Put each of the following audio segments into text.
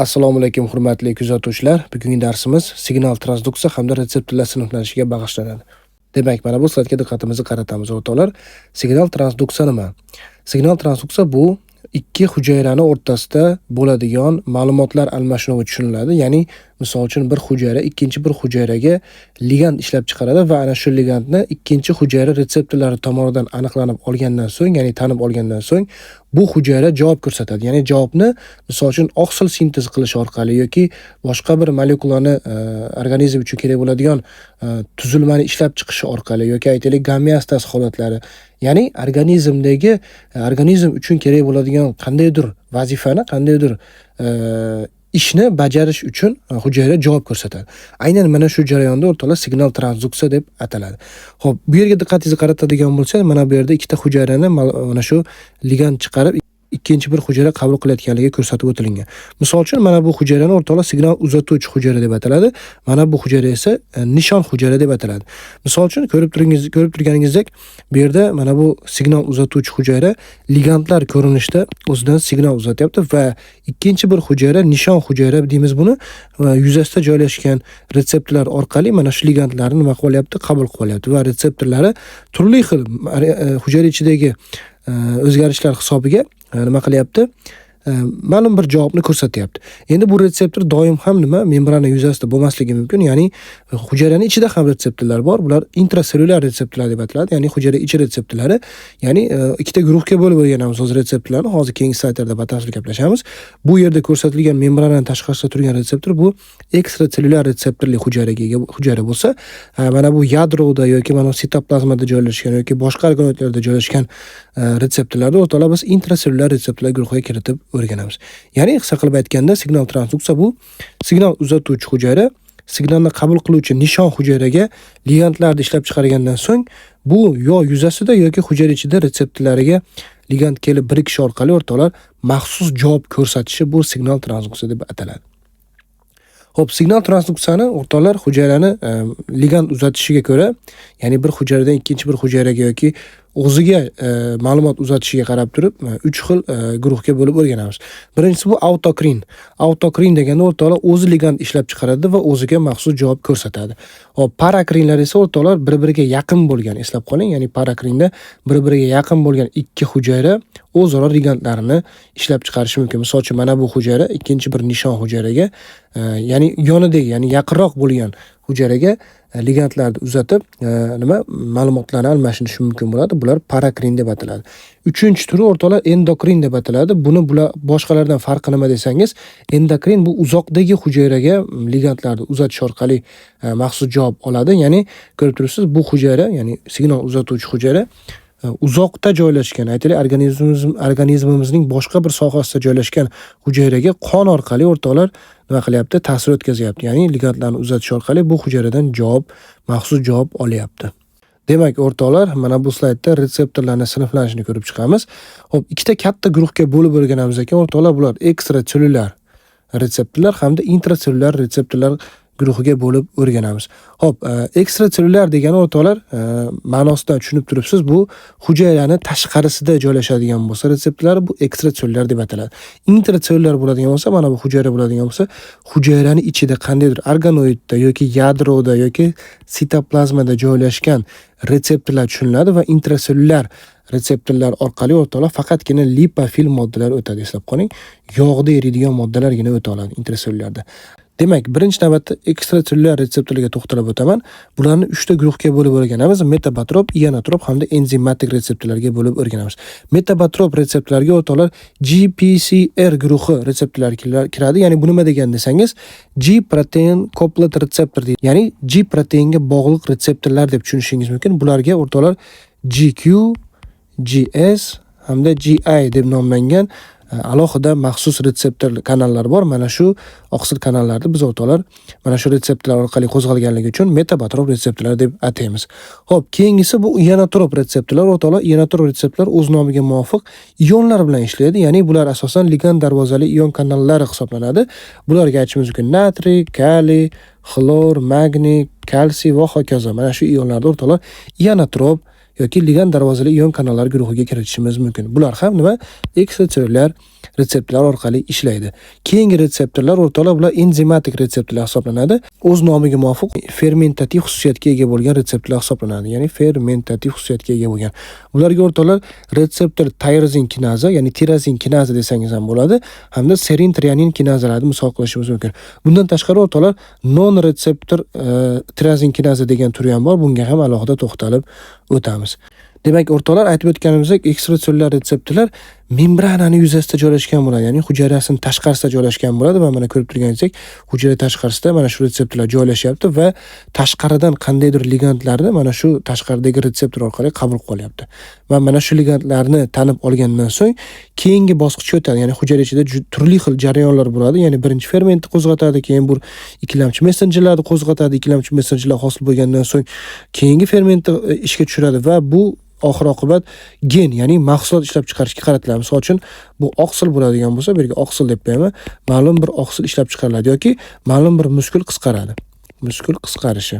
Assalomu alaykum hurmatli kuzatuvchilar. Bugungi darsimiz signal transduksiya hamda retseptorlar sinflanishiga bag'ishlanadi. Demak, mana bu slaydga diqqatimizni qaratamiz o'rtoqlar. Signal transduksiya nima? Signal transduksiya bu ikki hujayrani o'rtasida bo'ladigan ma'lumotlar almashinuvi tushuniladi. Ya'ni, misol uchun bir hujayra ikkinchi bir hujayraga ligand ishlab chiqaradi va ana shu ligandni ikkinchi hujayra retseptorlari tomonidan aniqlanib olgandan so'ng, ya'ni tanib olgandan so'ng bu hujayra javob ko'rsatadi. Ya'ni javobni misol uchun oqsil sintez qilish orqali yoki boshqa bir molekulani e, organizm uchun kerak bo'ladigan e, tuzilmani ishlab chiqishi orqali yoki aytaylik gomeostaz holatlari, ya'ni organizmdagi e, organizm uchun kerak bo'ladigan qandaydir vazifani, qandaydir e, ishni bajarish uchun e, hujayra javob ko'rsatadi. Aynan mana shu jarayonda o'rtoqlar signal transduksiya deb ataladi. Xo'p, bu yerga diqqatingizni qaratadigan bo'lsak, mana bu yerda ikkita hujayrani mana shu ligand chiqarib ikkinchi bir hujayra qabul qilayotganligi ko'rsatib o'tilgan. Misol uchun mana bu hujayrani o'rtoqlar signal uzatuvchi hujayra deb ataladi. Mana bu hujayra esa e, nishon hujayra deb ataladi. Misol uchun ko'rib turingiz, ko'rib turganingizdek, bu yerda mana bu signal uzatuvchi hujayra ligandlar ko'rinishda o'zidan signal uzatyapti va ikkinchi bir hujayra nishon hujayra deymiz buni va yuzasida joylashgan retseptorlar orqali mana shu ligandlarni nima qilyapti, qabul qilyapti va retseptorlari turli xil e, hujayra ichidagi e, o'zgarishlar hisobiga nima qilyapti? Ma'lum bir javobni ko'rsatyapti. Endi bu retseptor doim ham nima membrana yuzasida bo'lmasligi mumkin. Ya'ni e, hujayraning ichida ham retseptorlar bor. Bular intrasellyular retseptorlar deb ataladi. Ya'ni hujayra ichi retseptorlari. Ya'ni e, ikkita guruhga bo'lib o'rganamiz hozir retseptorlarni. Hozir keyingi slaydlarda batafsil gaplashamiz. Bu yerda ko'rsatilgan membrananing tashqarisida turgan retseptor bu ekstrasellyular retseptorli hujayraga ega hujayra bo'lsa, e, mana bu yadroda yoki mana sitoplazmada joylashgan yoki boshqa organoidlarda joylashgan retseptorlarni o'rtalab biz intrasellyular retseptorlar guruhiga kiritib o'rganamiz. Ya'ni qisqa qilib aytganda signal transduksiya bu signal uzatuvchi hujayra signalni qabul qiluvchi nishon hujayraga ligandlarni ishlab chiqargandan so'ng bu yo yuzasida yoki hujayra ichida retseptorlariga ligand kelib birikishi orqali o'rtoqlar maxsus javob ko'rsatishi bu signal transduksiya deb ataladi. Xo'p, signal transduksiyani o'rtoqlar hujayrani e, ligand uzatishiga ko'ra, ya'ni bir hujayradan ikkinchi bir hujayraga yoki o'ziga e, ma'lumot uzatishiga qarab turib 3 e, xil e, guruhga bo'lib o'rganamiz. Birinchisi bu autokrin. Autokrin deganda o'rtoqlar o'zi ligand ishlab chiqaradi va o'ziga maxsus javob ko'rsatadi. Hop, parakrinlar esa o'rtoqlar bir-biriga yaqin bo'lgan, eslab qoling, ya'ni parakrinda bir-biriga yaqin bo'lgan ikki hujayra o'zaro ligandlarini ishlab chiqarishi mumkin. Misol uchun mana bu hujayra ikkinchi bir nishon hujayraga, e, ya'ni yonidagi, ya'ni yaqinroq bo'lgan hujayraga e, ligandlarni uzatib e, nima ma'lumotlarni almashinishi mumkin bo'ladi. Bular parakrin deb ataladi. Uchinchi turi o'rtoqlar endokrin deb ataladi. Buni bular boshqalardan farqi nima desangiz, endokrin bu uzoqdagi hujayraga ligandlarni uzatish orqali e, maxsus javob oladi. Ya'ni ko'rib turibsiz, bu hujayra, ya'ni signal uzatuvchi hujayra uzoqda joylashgan, aytaylik organizmimiz organizmimizning boshqa bir sohasida joylashgan hujayraga qon orqali o'rtoqlar nima qilyapti? Ta'sir o'tkazyapti. Ya'ni ligandlarni uzatish orqali bu hujayradan javob, maxsus javob olyapti. Demak, o'rtoqlar, mana bu slaydda retseptorlarning sinflanishini ko'rib chiqamiz. Xo'p, ikkita katta guruhga bo'lib o'rganamiz ekan, o'rtoqlar, bular ekstrasellyular retseptorlar hamda intrasellyular retseptorlar guruhiga bo'lib o'rganamiz. Xo'p, e, ekstrasellyular degani o'rtoqlar, e, ma'nosidan tushunib turibsiz, bu hujayrani tashqarisida joylashadigan bo'lsa, retseptorlar bu ekstrasellyular deb ataladi. Intrasellyular bo'ladigan bo'lsa, mana bu hujayra bo'ladigan bo'lsa, hujayrani ichida qandaydir organoidda yoki yadroda yoki sitoplazmada joylashgan retseptorlar tushuniladi va intrasellyular retseptorlar orqali o'rtoqlar faqatgina lipofil moddalar o'tadi eslab qoling yog'da eriydigan moddalargina o'ta oladi intrasellyularda Demak, birinchi navbatda ekstrasellyular retseptorlarga to'xtalib o'taman. Bularni 3 ta guruhga bo'lib o'rganamiz. Metabotrop, ionotrop hamda enzimatik retseptorlarga bo'lib o'rganamiz. Metabotrop retseptorlarga o'rtoqlar GPCR guruhi retseptorlari kiradi. Ya'ni bu nima degan desangiz, G protein couplet retseptor deydi. Ya'ni G proteinga bog'liq retseptorlar deb tushunishingiz mumkin. Bularga o'rtoqlar GQ, GS hamda GI deb nomlangan alohida maxsus retseptor kanallar bor. Mana shu oqsil kanallarni biz o'rtoqlar mana shu retseptorlar orqali qo'zg'alganligi uchun metabotrop retseptorlar deb ataymiz. Xo'p, keyingisi bu ionotrop retseptorlar o'rtoqlar. Ionotrop retseptorlar o'z nomiga muvofiq ionlar bilan ishlaydi. Ya'ni bular asosan ligand darvozali ion kanallari hisoblanadi. Bularga aytishimiz mumkin natriy, kaliy, xlor, magniy, kalsiy va hokazo. Mana shu ionlarni o'rtoqlar ionotrop yoki ligand darvozali ion kanallar guruhiga kiritishimiz mumkin. Bular ham nima? Ekstrasellyulyar retseptorlar orqali ishlaydi. Keyingi retseptorlar o'rtoqlar bular enzimatik retseptorlar hisoblanadi. O'z nomiga muvofiq fermentativ xususiyatga ega bo'lgan retseptorlar hisoblanadi. Ya'ni fermentativ xususiyatga ega bo'lgan. Bularga o'rtoqlar retseptor tyrozin kinaza, ya'ni tirazin kinaza desangiz ham bo'ladi, hamda serin trianin kinazalarni misol qilishimiz mumkin. Bundan tashqari o'rtoqlar non retseptor e, tirazin kinaza degan turi ham bor. Bunga ham alohida to'xtalib o'tamiz. Demak, o'rtoqlar aytib o'tganimizdek, ekstrasellyular retseptorlar membranani yuzasida joylashgan bo'ladi, ya'ni hujayrasini tashqarisida joylashgan bo'ladi va mana ko'rib turganingizdek, hujayra tashqarisida mana shu retseptorlar joylashyapti va tashqaridan qandaydir ligandlarni mana shu tashqaridagi retseptor orqali qabul qilyapti. Va mana shu ligandlarni tanib olgandan so'ng keyingi bosqichga o'tadi, ya'ni hujayra ichida turli xil jarayonlar bo'ladi, ya'ni birinchi fermentni qo'zg'atadi, keyin bu ikkilamchi messenjerlarni qo'zg'atadi, ikkilamchi messenjerlar hosil bo'lgandan so'ng keyingi fermentni e, ishga tushiradi va bu oxir oqibat gen ya'ni mahsulot ishlab chiqarishga qaratiladi misol uchun bu oqsil bo'ladigan bo'lsa bu yerga oqsil deb qo'yaman. Ma'lum bir oqsil ishlab chiqariladi yoki ma'lum bir muskul qisqaradi. Muskul qisqarishi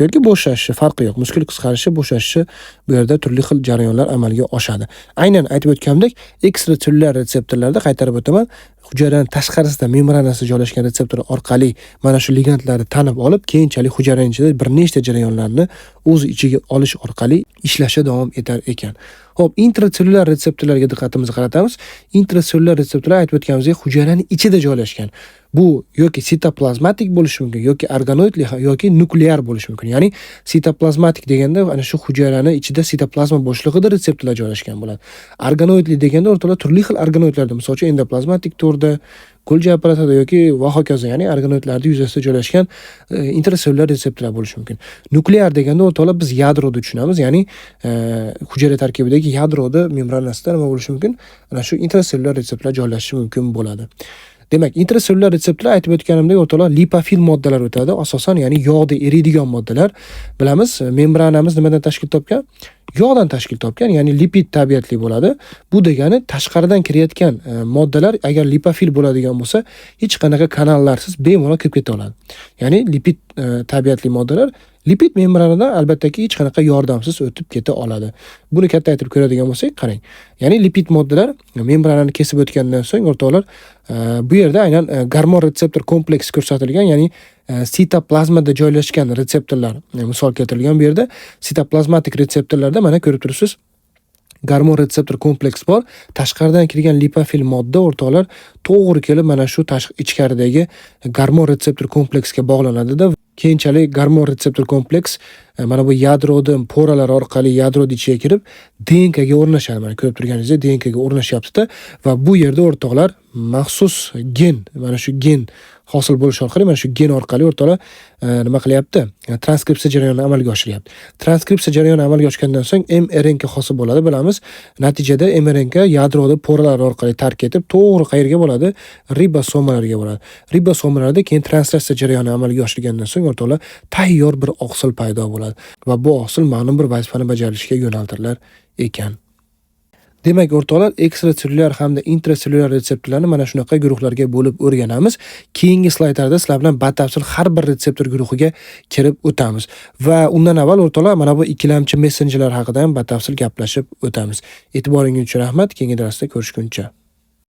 yoki bo'shashishi farqi yo'q. Muskul qisqarishi bo'shashishi bu yerda turli xil jarayonlar amalga oshadi. Aynan aytib o'tganimdek ekstrasellyular retseptorlarda qaytarib o'taman. Hujayrani tashqarisida membranasi joylashgan retseptor orqali mana shu ligandlarni tanib olib keyinchalik hujayraning ichida bir nechta jarayonlarni o'z ichiga olish orqali ishlashi davom etar ekan. Xo'p, intrasellyular retseptorlarga diqqatimizni qaratamiz. Intrasellyular retseptorlar aytib o'tganimizdek hujayraning ichida joylashgan. Bu yoki sitoplazmatik bo'lishi mumkin, yoki organoidli yoki nuklear bo'lishi mumkin. Ya'ni sitoplazmatik deganda ana shu hujayrani ichida sitoplazma bo'shlig'ida retseptorlar joylashgan bo'ladi. Organoidli deganda o'rtalar turli xil organoidlarda, uchun endoplazmatik turda, Golgi apparatida yoki va hokazo, ya'ni organoidlarni yuzasida joylashgan e, intrasellyular retseptorlar bo'lishi mumkin. Nuklear deganda o'rtoqlar biz yadroni tushunamiz, ya'ni e, hujayra tarkibidagi yadroda membranasida nima bo'lishi mumkin? Ana shu intrasellyular retseptorlar joylashishi mumkin bo'ladi. Demak, intrasellyular retseptorlar aytib o'tganimdek o'rtoqlar lipofil moddalar o'tadi, asosan ya'ni yog'da eriydigan moddalar. Bilamiz, membranamiz nimadan tashkil topgan? yog'dan tashkil topgan, ya'ni lipid tabiatli bo'ladi. Bu degani tashqaridan kirayotgan e, moddalar agar lipofil bo'ladigan bo'lsa, hech qanaqa kanallarsiz bemalol kirib keta oladi. Ya'ni lipid e, tabiatli moddalar lipid membranadan albattaki hech qanaqa yordamsiz o'tib keta oladi. Buni katta aytib ko'radigan bo'lsak, qarang. Ya'ni lipid moddalar membranani kesib o'tgandan so'ng o'rtoqlar e, bu yerda aynan e, gormon retseptor kompleksi ko'rsatilgan, ya'ni e, sitoplazmada joylashgan retseptorlar e, misol keltirilgan bu yerda sitoplazmatik retseptorlarda mana ko'rib turibsiz garmon retseptor kompleks bor. Tashqaridan kirgan lipofil modda o'rtoqlar to'g'ri kelib mana shu tashqi ichkaridagi garmon retseptor kompleksga bog'lanadida keyinchalik garmon retseptor kompleks e, mana bu yadroni poralar orqali yadroni ichiga kirib DNKga o'rnashadi. Mana ko'rib turganingizdek DNKga o'rnashyaptida. Va bu yerda o'rtoqlar maxsus gen mana shu gen hosil bo'lish orqali mana shu gen orqali o'rtoqlar e, nima qilyapti? E, transkripsiya jarayonini amalga oshiryapti. Transkripsiya jarayoni amalga oshgandan so'ng mrnk hosil bo'ladi bilamiz. Natijada mrnk yadroda poralar orqali tark etib to'g'ri qayerga bo'ladi ribosomalarga bo'ladi ribosomalarda keyin translyatsiya jarayoni amalga oshirgandan so'ng o'rtoqlar tayyor bir oqsil paydo bo'ladi va bu oqsil ma'lum bir vazifani bajarishga yo'naltirilar ekan Demak, o'rtoqlar, ekstrasellyular hamda intrasellyular retseptorlarni mana shunaqa guruhlarga bo'lib o'rganamiz. Keyingi slaydlarda sizlar bilan batafsil har bir retseptor guruhiga kirib o'tamiz va undan avval o'rtoqlar mana bu ikkilamchi messenjerlar haqida ham batafsil gaplashib o'tamiz. E'tiboringiz uchun rahmat. Keyingi darsda ko'rishguncha.